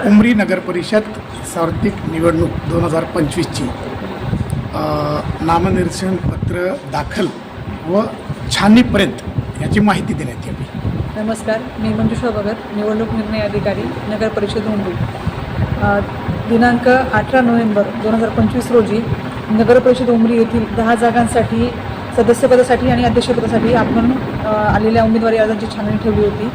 उमरी नगर परिषद सार्वत्रिक निवडणूक दोन हजार पंचवीसची नामनिर्देशन पत्र दाखल व छाननीपर्यंत याची माहिती देण्यात यावी. नमस्कार मी मंजुषा भगत निवडणूक निर्णय अधिकारी नगर परिषद उमरी. दिनांक अठरा नोव्हेंबर दोन हजार पंचवीस रोजी नगर परिषद उमरी येथील दहा जागांसाठी सदस्यपदासाठी आणि अध्यक्षपदासाठी आपण आलेल्या उमेदवारी अर्जांची छाननी ठेवली होती.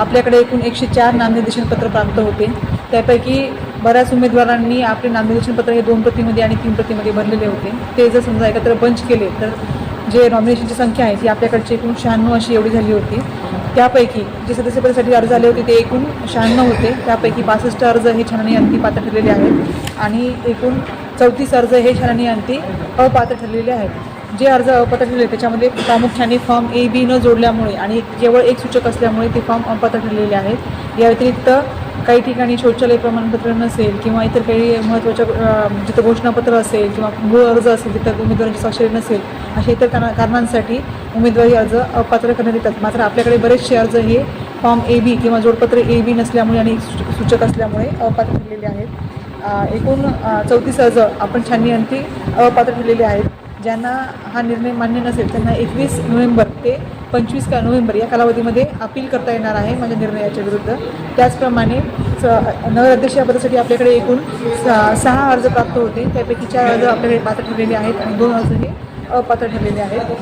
आपल्याकडे एकूण एकशे चार नामनिर्देशन पत्र प्राप्त होते. त्यापैकी बऱ्याच उमेदवारांनी आपले नॉमिनेशन पत्र हे दोन प्रतीमध्ये आणि तीन प्रतीमध्ये भरलेले होते. ते जर समजा एकत्र बंच केले तर जे नॉमिनेशनची संख्या आहे ती आपल्याकडची एकूण शहाण्णव अशी एवढी झाली होती. त्यापैकी जे सदस्यपदासाठी अर्ज आले होते ते एकूण शहाण्णव होते. त्यापैकी बासष्ट अर्ज हे छाननी अंती पात्र ठरलेले आहेत. आणि एकूण चौतीस अर्ज हे छाननी अंती अपात्र ठरलेले आहेत. जे अर्ज अपात्र ठरले त्याच्यामध्ये प्रामुख्याने फॉर्म ए बी न जोडल्यामुळे आणि केवळ एक सूचक असल्यामुळे ते फॉर्म अपात्र ठरलेले आहेत. या व्यतिरिक्त काही ठिकाणी शौचालय प्रमाणपत्र नसेल किंवा इतर काही महत्त्वाच्या जिथं घोषणापत्र असेल किंवा मूळ अर्ज असेल तिथं उमेदवारांची स्वाक्षरी नसेल अशा इतर कारणा कारणांसाठी उमेदवारी अर्ज अपात्र करण्यात येतात. मात्र आपल्याकडे बरेचसे अर्ज हे फॉर्म ए बी किंवा जोडपत्र ए बी नसल्यामुळे आणि सूचक असल्यामुळे अपात्र ठरलेले आहेत. एकूण चौतीस अर्ज आपण छाननी अंती अपात्र ठरलेले आहेत. ज्यांना हा निर्णय मान्य नसेल त्यांना एकवीस नोव्हेंबर ते पंचवीस का नोव्हेंबर या कालावधीमध्ये अपील करता येणार आहे माझ्या निर्णयाच्या विरुद्ध. त्याचप्रमाणे स नगराध्यक्ष या पदासाठी आपल्याकडे एकूण सहा अर्ज प्राप्त होते. त्यापैकी चार अर्ज आपल्याकडे पात्र ठरलेले आहेत आणि दोन अर्ज हे अपात्र ठरलेले आहेत.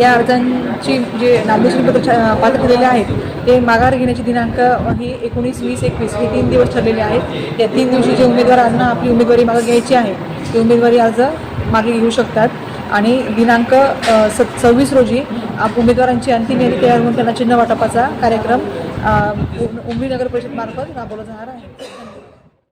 या अर्जांची जे नामनिर्देशन पत्र छा- पात्र ठरलेले आहेत ते माघार घेण्याची दिनांक ही एकोणीस वीस एकवीस हे तीन दिवस ठरलेले आहेत. या तीन दिवशी जे उमेदवारांना आपली उमेदवारी मागं घ्यायची आहे ते उमेदवारी अर्ज मागे घेऊ शकतात. आणि दिनांक स सव्वीस रोजी उमेदवारांची अंतिम यादी तयार होऊन त्यांना चिन्ह वाटपाचा कार्यक्रम उमरी नगर परिषदमार्फत राबवला जाणार आहे.